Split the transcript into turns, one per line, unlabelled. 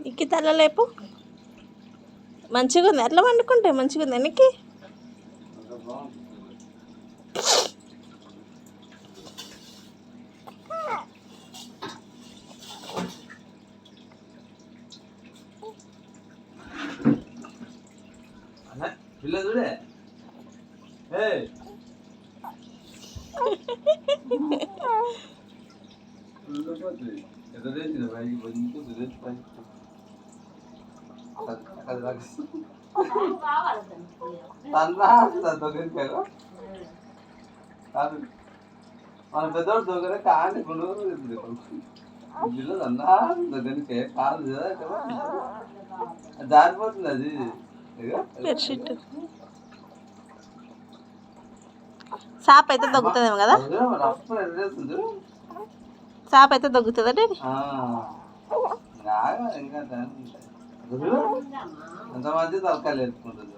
ఇక్కి తలలేపు మంచిగా ఉంది అట్లా వండుకుంటే మంచిగా ఉంది ఎనికి?
అన్న కాదు? మన పెద్దవాడు దొంగలే కానీ ఇప్పుడు పిల్లలు అన్నా దొంగలికే కాదు కదా జారిపోతుంది అది.
బెడ్షీట్. సాప్ అయితే దొగ్గుతుందేమో కదా. సాప్ అయితే
బాగా ఇంకా ఎంతమంది తలకాయలు ఎత్తుకుంటుంది?